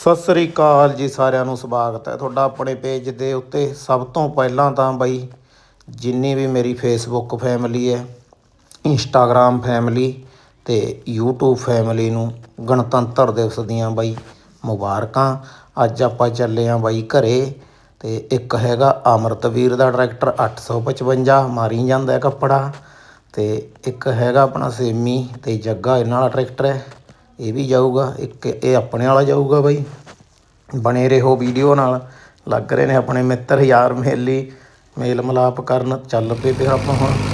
ਸਤਿ ਸ੍ਰੀ ਅਕਾਲ ਜੀ ਸਾਰਿਆਂ ਨੂੰ, ਸਵਾਗਤ ਹੈ ਤੁਹਾਡਾ ਆਪਣੇ ਪੇਜ ਦੇ ਉੱਤੇ। ਸਭ ਤੋਂ ਪਹਿਲਾਂ ਤਾਂ ਬਾਈ, ਜਿੰਨੀ ਵੀ ਮੇਰੀ ਫੇਸਬੁੱਕ ਫੈਮਿਲੀ ਹੈ ਇੰਸਟਾਗ੍ਰਾਮ ਫੈਮਿਲੀ ਤੇ YouTube ਫੈਮਿਲੀ ਨੂੰ ਗਣਤੰਤਰ ਦਿਵਸ ਦੀਆਂ ਬਾਈ ਮੁਬਾਰਕਾਂ। ਅੱਜ ਆਪਾਂ ਚੱਲੇ ਆਂ ਬਾਈ ਘਰੇ ਤੇ ਇੱਕ ਹੈਗਾ ਅਮਰਤਵੀਰ ਦਾ ਟਰੈਕਟਰ 855 ਮਾਰੀ ਜਾਂਦਾ ਕੱਪੜਾ। ਤੇ ਇੱਕ ਹੈਗਾ ਆਪਣਾ ਸੇਮੀ ਤੇ ਜੱਗਾ ਇਹਨਾਂ ਵਾਲਾ ਟਰੈਕਟਰ ਹੈ। ਇਹ ਵੀ ਜਾਊਗਾ, ਇੱਕ ਇਹ ਆਪਣੇ ਵਾਲਾ ਜਾਊਗਾ ਬਾਈ। ਬਣੇ ਰਹੋ ਵੀਡੀਓ ਨਾਲ। ਲੱਗ ਰਹੇ ਨੇ ਆਪਣੇ ਮਿੱਤਰ ਯਾਰ ਮੇਲੀ। ਮੇਲ ਮਿਲਾਪ ਕਰਨ ਚੱਲ ਪਏ ਫਿਰ ਆਪਾਂ ਹੁਣ।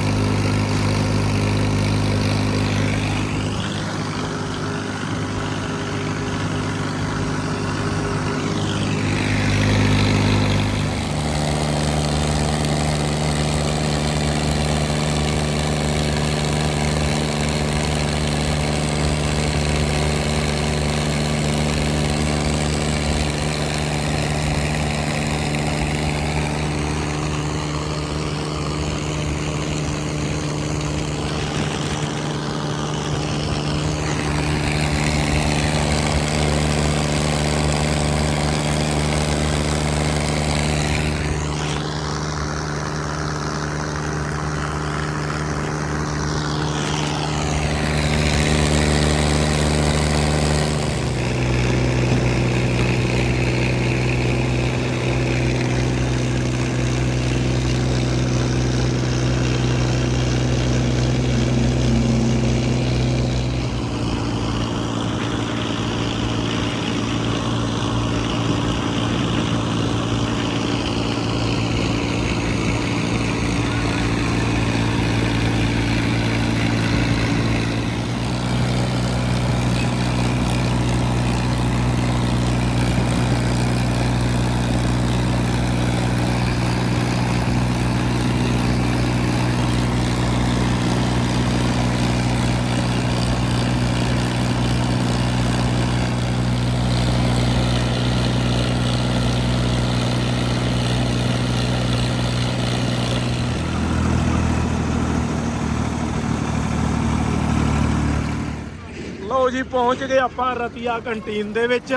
ਲਓ ਜੀ ਪਹੁੰਚ ਗਏ ਆਪਾਂ ਰਤੀਆ ਕੰਟੀਨ ਦੇ ਵਿੱਚ।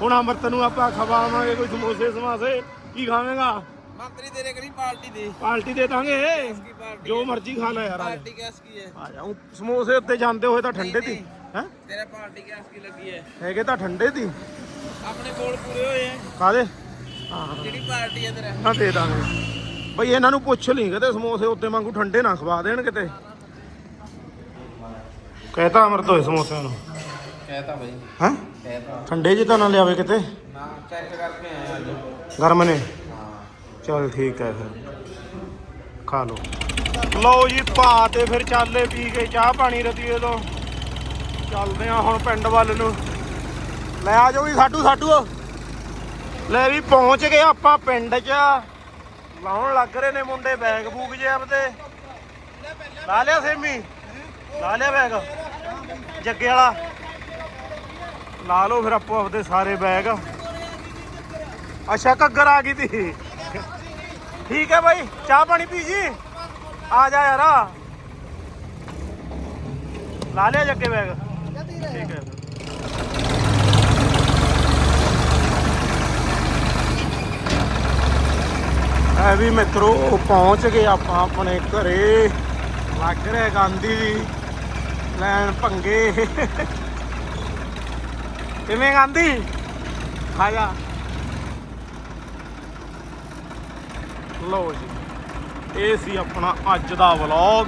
ਹੁਣ ਅਮਰਤ ਨੂੰ ਆਪਾਂ ਖਵਾਵਾਂਗੇ ਕੋਈ ਸਮੋਸੇ ਸਮਾਸੇ। ਕੀ ਖਾਵੇਂਗਾ? ਮੰਤਰੀ ਤੇਰੇ ਕਰੀ ਪਾਰਟੀ ਦੇ? ਪਾਰਟੀ ਦੇ ਦਾਂਗੇ। ਜੋ ਮਰਜ਼ੀ ਖਾ ਲੈ ਯਾਰ ਆ ਪਾਰਟੀ ਕੈਸ ਕੀ ਹੈ। ਆ ਜਾ ਸਮੋਸੇ ਉੱਤੇ ਜਾਂਦੇ ਹੋਏ ਤਾਂ ਠੰਡੇ ਦੀ ਹੈ? ਤੇਰੇ ਪਾਰਟੀ ਕੈਸ ਕੀ ਲੱਗੀ ਹੈ? ਹੈਗੇ ਤਾਂ ਠੰਡੇ ਦੀ। ਆਪਣੇ ਕੋਲ ਪੂਰੇ ਹੋਏ ਹੈ? ਕਾਦੇ ਹਾਂ। ਜਿਹੜੀ ਪਾਰਟੀ ਹੈ ਤੇਰਾ? ਨਾ ਦੇ ਦਾਂਗੇ। ਬਈ ਇਹਨਾਂ ਨੂੰ ਪੁੱਛ ਲਈ ਕਿਤੇ ਸਮੋਸੇ ਉੱਤੇ ਵਾਂਗੂ ਠੰਡੇ ਨਾ ਖਵਾ ਦੇਣ ਕਿਤੇ। ਕਹਿਤਾ ਅਮਰਤ ਹੋਏ ਸਮੋਸਿਆਂ ਨੂੰ। ਕਹਿਤਾ ਬਾਈ। ਹੈ? ਕਹਿਤਾ। ਠੰਡੇ ਜੀ ਤਾਂ ਨਾ ਲਿਆਵੇ ਕਿਤੇ? ਨਾ ਚੈੱਕ ਕਰਕੇ ਆਇਆ ਅੱਜ। ਗਰਮ ਨੇ? ਹਾਂ। ਚਲ ਠੀਕ ਹੈ ਫਿਰ। ਖਾ ਲਓ। ਲਓ ਜੀ ਭਾ ਤੇ ਫਿਰ ਚਾਲੇ ਪੀ ਕੇ ਚਾਹ ਪਾਣੀ ਰਤੀਏ ਤੋਂ। ਚੱਲਦੇ ਆ ਹੁਣ ਪਿੰਡ ਵੱਲ ਨੂੰ। ਲੈ ਆ ਜਾਓ ਵੀ ਸਾਡੂ ਸਾਡੂ। ਲੈ ਵੀ ਪਹੁੰਚ ਗਏ ਆਪਾਂ ਪਿੰਡ 'ਚ। ਲਾਉਣ ਲੱਗ ਰਹੇ ਨੇ ਮੁੰਡੇ ਬੈਗ ਬੂਗ ਜੇ ਆਪਦੇ। ਲਾ ਲਿਆ ਸੇਮੀ। ਲਾ ਲਿਆ ਬੈਗ। ਜੱਗੇ ਵਾਲਾ। ਲਾ ਲਓ ਫਿਰ ਆਪੋ ਆਪਦੇ ਸਾਰੇ ਬੈਗ। ਅੱਛਾ, ਘੱਗਰ ਆ ਗਈ ਤੀ। ਠੀਕ ਹੈ ਬਾਈ, ਚਾਹ ਪਾਣੀ ਪੀ ਜੀ? ਆ ਜਾ ਯਾਰ। ਲਾ ਲਿਆ ਜੱਗੇ ਬੈਗ। ਠੀਕ ਹੈ। ਐ ਵੀ ਮਿੱਤਰੋ, ਪਹੁੰਚ ਗਏ ਆਪਾਂ ਆਪਣੇ ਘਰੇ। ਲੱਗ ਰਿਹਾ ਗਾਂਧੀ ਜੀ। ਲੈਣ ਭੰਗੇ। ਕਿਵੇਂ ਗਾਂਧੀ? ਆ ਜਾ। ਲਓ ਜੀ ਇਹ ਸੀ ਆਪਣਾ ਅੱਜ ਦਾ ਵਲੌਗ